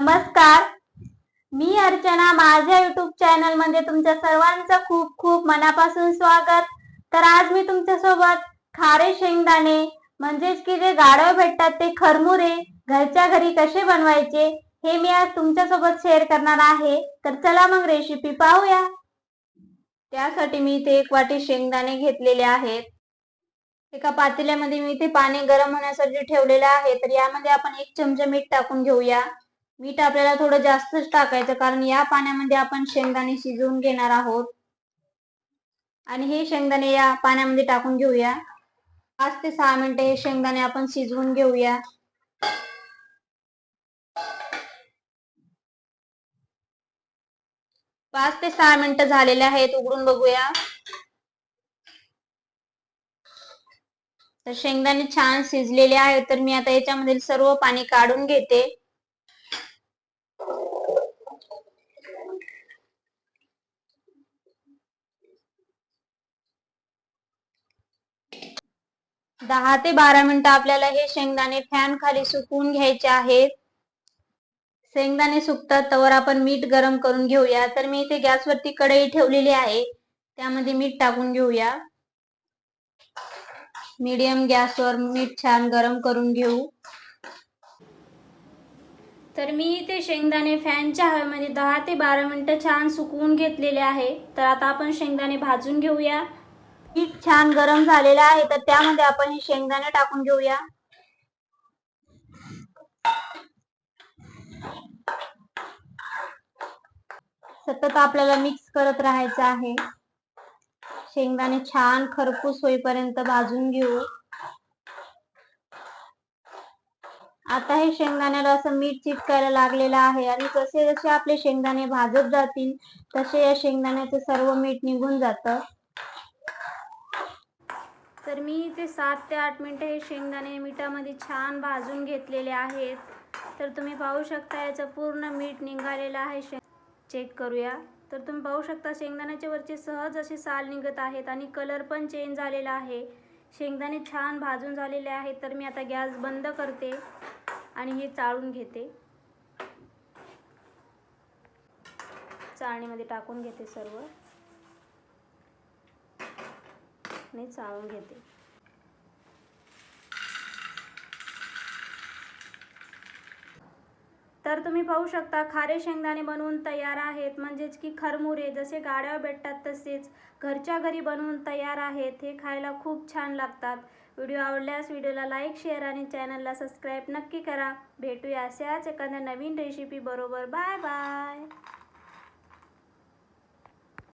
नमस्कार. मी अर्चना. माझ्या युट्यूब चॅनलमध्ये तुमच्या सर्वांचं खूप खूप मनापासून स्वागत. तर आज मी तुमच्यासोबत खारे शेंगदाणे म्हणजेच की जे गाढव भेटतात ते खरमुरे घरच्या घरी कसे बनवायचे हे मी आज तुमच्यासोबत शेअर करणार आहे. तर चला मग रेसिपी पाहूया. त्यासाठी मी इथे एक वाटी शेंगदाणे घेतलेले आहेत. एका पातेल्यामध्ये मी इथे पाणी गरम होण्यासाठी ठेवलेले आहे. तर यामध्ये आपण एक चमचा मीठ टाकून घेऊया. मीठ आपल्याला थोडं जास्तच टाकायचं कारण या पाण्यामध्ये आपण शेंगदाणे शिजवून घेणार आहोत. आणि हे शेंगदाणे या पाण्यामध्ये टाकून घेऊया. पाच ते सहा मिनिटं हे शेंगदाणे आपण शिजवून घेऊया. पाच ते सहा मिनिटं झालेले आहेत उघडून बघूया. तर शेंगदाणे छान शिजलेले आहेत तर मी आता याच्यामधील सर्व पाणी काढून घेते. दहा ते बारा मिनिटं आपल्याला हे शेंगदाणे फॅन खाली सुकवून घ्यायचे आहेत. शेंगदाणे सुकतात तवर आपण मीठ गरम करून घेऊया. तर मी इथे गॅसवरती कढई ठेवलेली आहे. त्यामध्ये मीठ टाकून घेऊया. मीडियम गॅसवर मीठ छान गरम करून घेऊ. तर मी इथे शेंगदाणे फॅनच्या हवेमध्ये दहा ते बारा मिनिटं छान सुकवून घेतलेले आहे. तर आता आपण शेंगदाणे भाजून घेऊया. पीठ छान गरम झालेलं आहे तर त्यामध्ये आपण हे शेंगदाणे टाकून घेऊया. सतत आपल्याला मिक्स करत राहायचं आहे. शेंगदाणे छान खरपूस होईपर्यंत भाजून घेऊ. आता हे शेंगदाण्याला असं मीठ चिटकायला लागलेलं आहे आणि जसे जसे आपले शेंगदाणे भाजत जातील तसे या शेंगदाण्याचं सर्व मीठ निघून जातं. तर मी इथे सात ते आठ मिनिटं हे शेंगदाणे मिठामध्ये छान भाजून घेतलेले आहेत. तर तुम्ही पाहू शकता याचं पूर्ण मीठ निघालेलं आहे. शे चेक करूया. तर तुम्ही पाहू शकता शेंगदाण्याच्या वरचे सहज असे साल निघत आहेत आणि कलर पण चेंज झालेला आहे. शेंगदाणे छान भाजून झालेले आहेत. तर मी आता गॅस बंद करते आणि हे चाळून घेते. चाळणीमध्ये टाकून घेते सर्व. आणि चाळून घेते. तर तुम्ही पाहू शकता खारे शेंगदाणे बनवून तयार आहेत. म्हणजेच की खरमुरे जसे गाड्या भेटतात तसेच घरच्या घरी बनवून तयार आहेत. हे खायला खूप छान लागतात. व्हिडिओ आवडल्यास व्हिडिओला लाईक शेअर आणि चॅनलला सबस्क्राईब नक्की करा. भेटूया अशाच एखाद्या नवीन रेसिपी बरोबर. Bye bye.